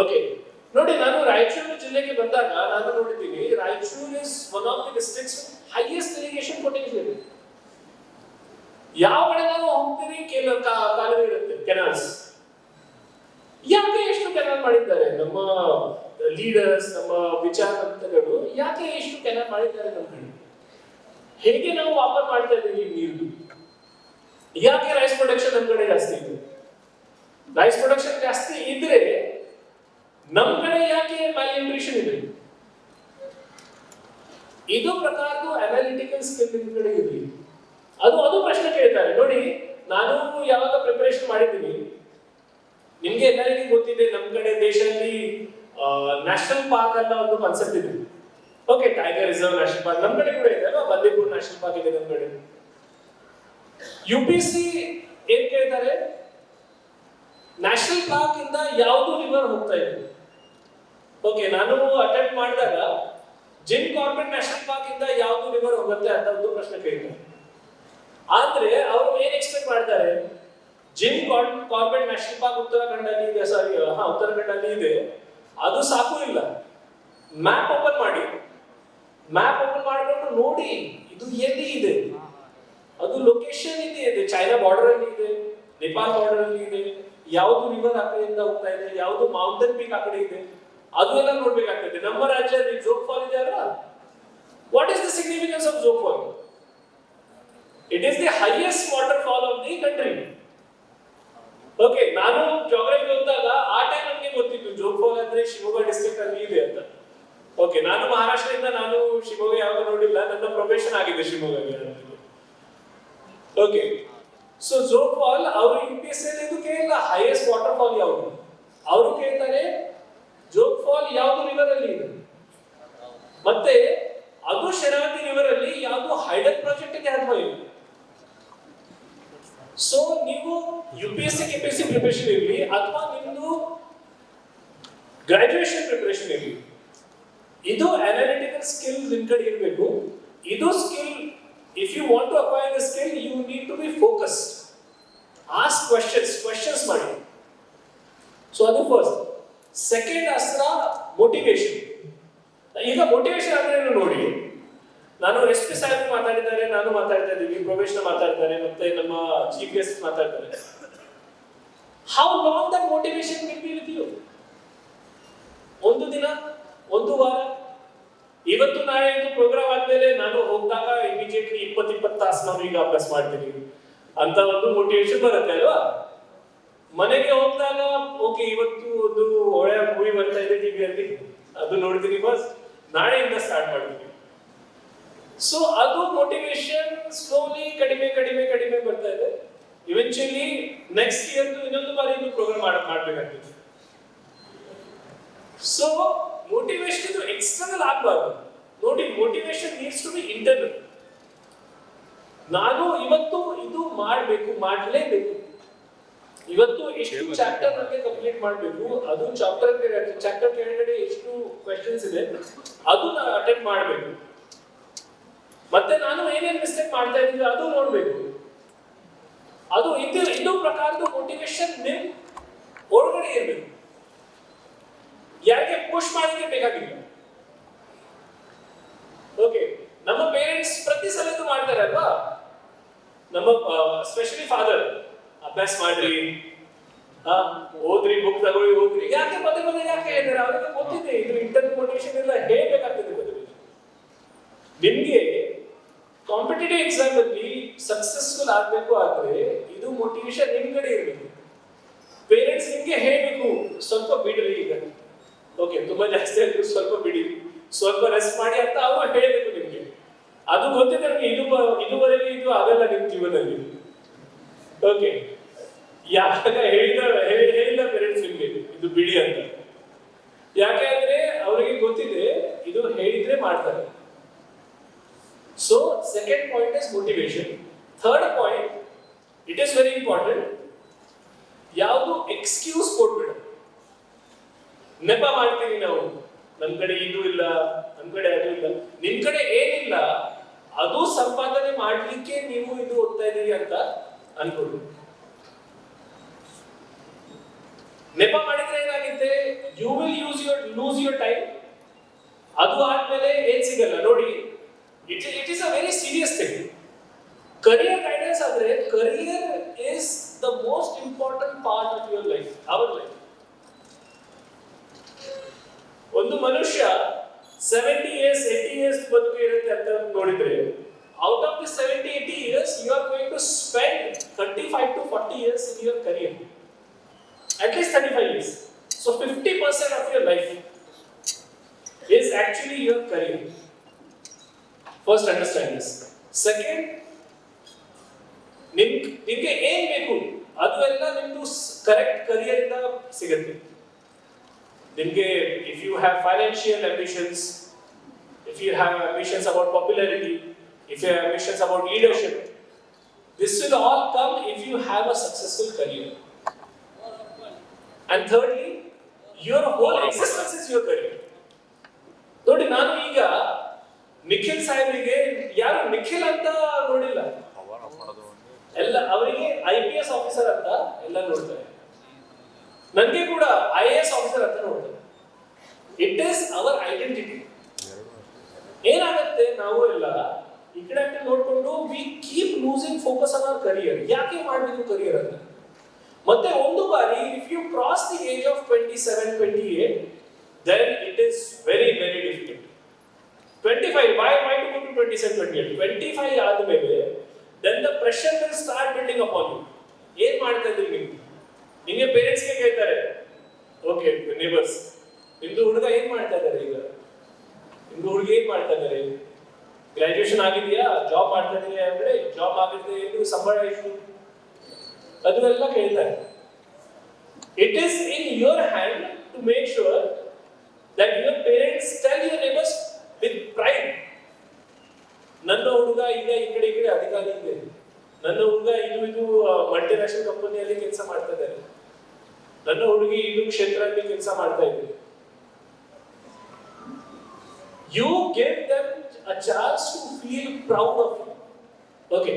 Okay ನೋಡಿ, ನಾನು ರಾಯಚೂರು ಜಿಲ್ಲೆಗೆ ಬಂದಾಗ ನಾನು ನೋಡಿದ್ದೀನಿ, Raichur is one of the districts highest irrigation potential ಯಾವ ಕಡೆ ನಾವು ಹೋಗ್ತೀವಿ ಕೆಲವು ಕಾಲುವೆ ಇರುತ್ತೆ? ಕೆನಾಲ್ಸ್. ಯಾಕೆ ಎಷ್ಟು ಕೆನಾಲ್ ಮಾಡಿದ್ದಾರೆ? ನಮ್ಮ ಲೀಡರ್ಸ್ ನಮ್ಮ ವಿಚಾರವಂತಗಳು ಯಾಕೆ ಎಷ್ಟು ಕೆನಾಲ್ ಮಾಡಿದ್ದಾರೆ ನಮ್ಮ ಕಡೆ ಹೇಗೆ ನಾವು ವಾಪಸ್ ಮಾಡ್ತಾ ಇದ್ದೀವಿ ನೀರು ಯಾಕೆ ರೈಸ್ ಪ್ರೊಡಕ್ಷನ್ ನಮ್ಮ ಕಡೆ ಜಾಸ್ತಿ ಇದೆ? ರೈಸ್ ಪ್ರೊಡಕ್ಷನ್ ಜಾಸ್ತಿ ಇದ್ರೆ ನಮ್ ಕಡೆ ಯಾಕೆ ನ್ಯೂಟ್ರಿಷನ್ ಇದೆ ಇದು ಪ್ರಕಾರದ ಅನಾಲಿಟಿಕಲ್ ಸ್ಕಿಲ್ ನಿಮ್ ಕಡೆ ಇದೆ ಅದು ಅದು ಪ್ರಶ್ನೆ ಕೇಳ್ತಾರೆ. ನೋಡಿ, ನಾನು ಯಾವಾಗ ಪ್ರಿಪರೇಷನ್ ಮಾಡಿದ್ದೀನಿ? ನಿಮ್ಗೆ ಎಲ್ಲರಿಗೂ ಗೊತ್ತಿದೆ, ನಮ್ ಕಡೆ ದೇಶದಲ್ಲಿ ನ್ಯಾಷನಲ್ ಪಾರ್ಕ್ ಅಂತ ಒಂದು ಕಾನ್ಸೆಪ್ಟ್ ಇದೆ. Okay tiger reserve national park ನಮ್ ಕಡೆ ಕೂಡ ಇದೆ ಅಲ್ವಾ? ಬಂದೀಪುರ್ ನ್ಯಾಷನಲ್ ಪಾರ್ಕ್ ಇದೆ ನಮ್ ಕಡೆ. ಯು ಪಿ ಸಿ ಏನ್ ಕೇಳ್ತಾರೆ? ನ್ಯಾಷನಲ್ ಪಾರ್ಕ್ ಇಂದ ಯಾವುದು ರಿವರ್ ಹೋಗ್ತಾ ಇದೆ? ಓಕೆ ನಾನು ಅಟೆಂಡ್ ಮಾಡಿದಾಗ ಜಿಮ್ ಕಾರ್ಬೆಟ್ ನ್ಯಾಷನಲ್ ಪಾರ್ಕ್ ಇಂದ ಯಾವುದು ರಿವರ್ ಹೋಗುತ್ತೆ ಅಂತ ಒಂದು ಪ್ರಶ್ನೆ ಕೇಳ್ತಾರೆ. ಆದ್ರೆ ಅವರು ಏನ್ ಎಕ್ಸ್ಪೆಕ್ಟ್ ಮಾಡ್ತಾರೆ? ಜಿಮ್ ಕಾರ್ಬೆಟ್ ನ್ಯಾಷನಲ್ ಪಾರ್ಕ್ ಉತ್ತರಾಖಂಡಲ್ಲಿ ಇದೆ ಸಾರಿ ಹಾ ಉತ್ತರಾಖಂಡಲ್ಲಿ ಇದೆ. ಅದು ಸಾಕು ಇಲ್ಲ. ಮ್ಯಾಪ್ ಓಪನ್ ಮಾಡಿ. ಮ್ಯಾಪ್ ಓಪನ್ ಮಾಡಿಕೊಂಡು ನೋಡಿ, ಇದು ಎಲ್ಲಿ ಇದೆ? ಅದು ಲೊಕೇಶನ್ ಇದೆ ಇದೆ. ಚೈನಾ ಬಾರ್ಡರ್ ಅಲ್ಲಿ ಇದೆ ನೇಪಾಳ ಬಾರ್ಡರ್ ಅಲ್ಲಿ ಇದೆ. ಯಾವುದು ರಿವರ್ ಆ ಕಡೆಯಿಂದ ಹೋಗ್ತಾ ಇದೆ, ಯಾವುದು ಮೌಂಟನ್ ಪೀಕ್ ಆ ಕಡೆ ಇದೆ. ಅದು ಎಲ್ಲ ನೋಡ್ಬೇಕಾಗ್ತದೆ. ನಮ್ಮ ರಾಜ್ಯದಲ್ಲಿ ಜೋಗ್ ಫಾಲ್ ಇದೆ ಅಲ್ಲ? What is the significance of Jog fall it is the highest water fall of the country okay ನಾನು ಜೋಗ್ರಫಿ ಓದಿದಾಗ ಆ ಟೈಮ್ ನಮಗೆ ಗೊತ್ತಿತ್ತು ಜೋಗ್ ಫಾಲ್ ಅಂದ್ರೆ ಶಿವಮೊಗ್ಗ ಡಿಸ್ಟ್ರಿಕ್ಟ್ ಅಲ್ಲಿ ಇದೆ ಅಂತ. ಓಕೆ ನಾನು ಮಹಾರಾಷ್ಟ್ರದಿಂದ ನಾನು ಶಿವಮೊಗ್ಗ ಯಾವಾಗ ನೋಡಿಲ್ಲ. ನನ್ನ ಪ್ರೊಫೆಷನ್ ಆಗಿದೆ Shivamogga okay so Jog fall ಅವರು ಯು ಪಿ ಇದು ಕೇಳಿಲ್ಲ ಹೈಯೆಸ್ಟ್ ವಾಟರ್ ಫಾಲ್ ಯಾವುದು? ಅವರು ಕೇಳ್ತಾರೆ ಫಾಲ್ ಯಾವುದು ರಿವರ್ ಅಲ್ಲಿ ಇದೆ? ಮತ್ತೆ ಅದು ಶರಾವತಿ ರಿವರ್ ಅಲ್ಲಿ ಯಾವುದು ಹೈಡಲ್ ಪ್ರಾಜೆಕ್ಟ್ಗೆ ಅಥವಾ ಇದೆ ಸೊ ನೀವು U P S C K P C preparation ಇರಲಿ ಅಥವಾ ನಿಮ್ದು ಗ್ರಾಜುಯೇಷನ್ ಪ್ರಿಪರೇಷನ್ ಇರಲಿ. ಇದು ಅನಾಲಿಟಿಕಲ್ ಸ್ಕಿಲ್ ನಿಮ್ ಕಡೆ ಇರಬೇಕು. ಇದು skill if you want to acquire the skill you need to be focused ask questions questions ಮಾಡಿ. ಸೊ ಅದು ಫಸ್ಟ್ ಸೆಕೆಂಡ್ ಅಸ್ತ್ರ ಮೋಟಿವೇಶನ್ ಈಗ ಮೋಟಿವೇಶನ್ ಅಂದ್ರೆ ನೋಡಿ? ನಾನು ಎಸ್ ಪಿ ಸಾಹೇಬ್ ಮಾತಾಡಿದ್ದಾರೆ, ನಾನು ಮಾತಾಡ್ತಾ ಇದ್ದೀವಿ, ಪ್ರೊಫೆಷನಲ್ ಮಾತಾಡ್ತಾರೆ, ಮತ್ತೆ ನಮ್ಮ ಜಿ ಪಿ ಎಸ್ ಮಾತಾಡ್ತಾರೆ how long that motivation will ಒಂದು ದಿನ, ಒಂದು ವಾರ. ಇವತ್ತು ನಾಳೆ ಇದು ಪ್ರೋಗ್ರಾಮ್ ಆದ್ಮೇಲೆ ನಾನು ಹೋಗಿದಾಗ ಇಮಿಡಿಯೇಟ್ಲಿ ಇಪ್ಪತ್ತಿಪ್ಪತ್ತು ಇಪ್ಪತ್ತು ತಾಸು ನಾವು ಈಗ ಅಭ್ಯಾಸ ಮಾಡ್ತೀನಿ. ಅಂತ ಒಂದು ಮೋಟಿವೇಶನ್ ಬರುತ್ತೆ ಅಲ್ವಾ? ಮನೆಗೆ ಹೋಗ್ದಾಗ ಓಕೆ ಇವತ್ತು ಒಂದು ಒಳ್ಳೆಯ ಮೂವಿ ಬರ್ತಾ ಇದೆ ಟಿವಿಯಲ್ಲಿ ಅದು ನೋಡ್ತೀನಿ ಫಸ್ಟ್ ನಾಳೆಯಿಂದ ಸ್ಟಾರ್ಟ್ ಮಾಡ್ತೀನಿ. ಸೊ ಅದು ಮೋಟಿವೇಶನ್ ಸ್ಲೋಲಿ ಕಡಿಮೆ ಕಡಿಮೆ ಕಡಿಮೆ ಬರ್ತಾ ಇದೆ. ಇವೆಂಚುಲಿ ನೆಕ್ಸ್ಟ್ ಇಯರ್ ಇನ್ನೊಂದು ಬಾರಿ ಇದು ಪ್ರೋಗ್ರಾಮ್ ಮಾಡ, ಮಾಡ್ಬೇಕಾಗ್ತದೆ. ಸೊ ಮೋಟಿವೇಶನ್ ಇದು ಎಕ್ಸ್ಟರ್ನಲ್ ಆಗಬಾರ್ದು. ನೋಡಿ motivation needs to be internal ನಾನು ಇವತ್ತು ಇದು ಮಾಡಬೇಕು, ಮಾಡಲೇಬೇಕು. ಇವತ್ತು ಎಷ್ಟು ಚಾಪ್ಟರ್ ನಮಗೆ ಕಂಪ್ಲೀಟ್ ಮಾಡಬೇಕು ಅದು ಚಾಪ್ಟರ್ ಚಾಪ್ಟರ್ ಕೆಳಗಡೆ ಎಷ್ಟು ಕ್ವೆಶನ್ಸ್ ಇದೆ ಅದು ನಾನು ಅಟೆಂಡ್ ಮಾಡಬೇಕು. ಮತ್ತೆ ನಾನು ಏನೇನು ಮಿಸ್ಟೇಕ್ ಮಾಡ್ತಾ ಇದ್ದೀನಿ ಅದು ನೋಡ್ಬೇಕು. ಅದು ಇದು ಇನ್ನೊಂದು ಪ್ರಕಾರದ ಮೋಟಿವೇಶನ್ ನಿಮ್ ಒಳಗಡೆ ಇರಬೇಕು. ಯಾರಿಗೆ ಪುಷ್ ಮಾಡಲಿಕ್ಕೆ ಬೇಕಾಗಿಲ್ಲ. ಓಕೆ ನಮ್ಮ ಪೇರೆಂಟ್ಸ್ ಪ್ರತಿ ಸಲದ್ದು ಮಾಡ್ತಾರೆ ಅಲ್ವಾ? ನಮ್ಮ ಸ್ಪೆಷಲಿ ಫಾದರ್ ಅಭ್ಯಾಸ ಮಾಡ್ರಿ ಓದ್ರಿ ಬುಕ್ ತಗೊಳ್ಳಿ ಓದ್ರಿ ಯಾಕೆ ಪದೇ ಪದೇ ಯಾಕೆ ಹೇಳ್ತಾರೆ ಅವರಿಗೆ ಗೊತ್ತಿದೆ, ಇದು ಇಂಟರ್ನಲ್ ಮೋಟಿವೇಶನ್ ಎಲ್ಲ ಹೇಳ್ಬೇಕಾಗ್ತದೆ ನಿಮ್ಗೆ ಕಾಂಪಿಟೇಟಿವ್ ಎಕ್ಸಾಮ್ ಅಲ್ಲಿ ಸಕ್ಸಸ್ಫುಲ್ ಆಗ್ಬೇಕು ಆದ್ರೆ ಇದು ಮೋಟಿವೇಶನ್ ನಿಮ್ ಕಡೆ ಇರಬೇಕು. ಪೇರೆಂಟ್ಸ್ ನಿಮ್ಗೆ ಹೇಳ್ಬೇಕು, ಸ್ವಲ್ಪ ಬಿಡ್ರಿ ಈಗ. ಓಕೆ ತುಂಬಾ ಜಾಸ್ತಿ ಆಯ್ತು ಸ್ವಲ್ಪ ಬಿಡಿ. ಸ್ವಲ್ಪ ರೆಸ್ಟ್ ಮಾಡಿ ಅಂತ ಅವರು ಹೇಳಬೇಕು ನಿಮ್ಗೆ. ಅದು ಗೊತ್ತಿದೆ ನಿಮ್ಗೆ, ಇದು ಇದುವರೆಗೆ ಇದು ಆಗಲ್ಲ ನಿಮ್ ಜೀವನದಲ್ಲಿ. ಓಕೆ ಯಾವಾಗ ಹೇಳಿದ ಹೇಳಿ- ಹೇಳಿಲ್ಲ ಪೇರೆಂಟ್ಸ್ ನಿಮ್ಗೆ, ಇದು ಬಿಡಿ ಅಂತ. ಯಾಕೆ ಅಂದ್ರೆ ಅವರಿಗೆ ಗೊತ್ತಿದೆ, ಇದು ಹೇಳಿದ್ರೆ ಮಾಡ್ತಾರೆ. So second point is motivation third point it is very important ಯಾವುದು ಎಕ್ಸ್ಕ್ಯೂಸ್ ಕೊಡ್ಬೇಡ ನೆಪ ಮಾಡ್ತೀವಿ ನಾವು. ನಮ್ ಕಡೆ ಇದು ಇಲ್ಲ ನಮ್ ಕಡೆ ಅದು ಇಲ್ಲ. ನಿಮ್ ಕಡೆ ಏನಿಲ್ಲ, ಅದು ಸಂಪಾದನೆ ಮಾಡ್ಲಿಕ್ಕೆ ನೀವು ಇದು ಓದ್ತಾ ಇದ್ದೀರಿ ಅಂತ ಅನ್ಕೊಳ್ಳಿ ನೆಪ ಮಾಡಿದ್ರೆ ಏನಾಗುತ್ತೆ? You will use your lose your time ಅದು ಆದ್ಮೇಲೆ ಏನ್ ಸಿಗಲ್ಲ. ನೋಡಿ it it is a very serious thing career guidance ಆದ್ರೆ career is the most important part of your life our life ಒಂದು ಮನುಷ್ಯ ಸೆವೆಂಟಿ ಇಯರ್ಸ್ ಏಟಿ ಇಯರ್ಸ್ ಬದುಕು ಇರುತ್ತೆ ಅಂತ ನೋಡಿದ್ರೆ out of the seventy eighty years you are going to spend thirty five to forty years in your career at least 35 years. So 50% of your life is actually your career. First, understand this. Second, ನಿಮ್ ನಿಮ್ಗೆ ಏನ್ ಬೇಕು ಅದು ಎಲ್ಲ ನಿಮ್ದು correct career ಇಂದ ಸಿಗುತ್ತೆ ನಿಮ್ಗೆ if you have financial ambitions if you have ambitions about popularity if you have ambitions about leadership this will all come if you have a successful career and thirdly your whole existence is your career ನೋಡಿ ನಾನು ಈಗ ನಿಖಿಲ್ ಸಾಹೇಬ್ರಿಗೆ ಯಾರು ನಿಖಿಲ್ ಅಂತ ನೋಡಿಲ್ಲ. ಎಲ್ಲ ಅವರಿಗೆ I P S officer ಅಂತ ಎಲ್ಲ ನೋಡ್ತಾರೆ. ನನಗೆ ಕೂಡ ಐ ಎ ಎಸ್ ಆಫೀಸರ್ ಅಂತ ನೋಡ್ತಾರೆ. ಇಟ್ ಈಸ್ ಅವರ್ ಐಡೆಂಟಿಟಿ ಏನಾಗುತ್ತೆ ನಾವು ಎಲ್ಲ ಈ ಕಡೆ ನೋಡ್ಕೊಂಡು we keep losing focus on our career ಯಾಕೆ ಮಾಡಬೇಕು ಕರಿಯರ್ ಅಂತ? ಮತ್ತೆ ಒಂದು ಬಾರಿ if you cross the age of twenty seven twenty eight then it is very very difficult twenty five why why to to twenty seven twenty eight twenty five ಆದಮೇಲೆ then the pressure will start building upon you ಏನ್ ಮಾಡ್ತಾ ಇದ್ರಿ ನೀವು? ನಿಮಗೆ ಪೇರೆಂಟ್ಸ್ಗೆ ಕೇಳ್ತಾರೆ. Okay neighbours ನಿಮ್ದು ಹುಡುಗ ಏನ್ ಮಾಡ್ತಾ ಇದ್ದಾರೆ ಈಗ? ನಿಮ್ದು ಹುಡುಗ ಏನ್ ಮಾಡ್ತಾ ಇದ್ದಾರೆ? ಗ್ರಾಜುಯೇಷನ್ ಆಗಿದೆಯಾ? ಜಾಬ್ ಮಾಡ್ತಾ ಇದೆಯಾ ಅಂದ್ರೆ ಜಾಬ್ ಆಗಿದ್ರೆ ಏನು ಸಂಬಳ ಎಷ್ಟು? ಅದು ಎಲ್ಲ ಕೇಳ್ತಾರೆ. It is in your hand to make sure that your parents tell your neighbours with pride ನನ್ನ ಹುಡುಗ ಈಗ ಈ ಕಡೆ ಈ ಕಡೆ ಅಧಿಕಾರಿ ಇದೆ. ನನ್ನ ಹುಡುಗ ಇದು ಇದು ಮಲ್ಟಿನ್ಯಾಷನಲ್ ಕಂಪನಿಯಲ್ಲಿ ಕೆಲಸ ಮಾಡ್ತಾ ಇದ್ದಾರೆ ನನ್ನ ಹುಡುಗಿ ಇದು ಕ್ಷೇತ್ರದಲ್ಲಿ ಕೆಲಸ ಮಾಡ್ತಾ ಇದ್ದಾರೆ you give them a chance to feel proud of you okay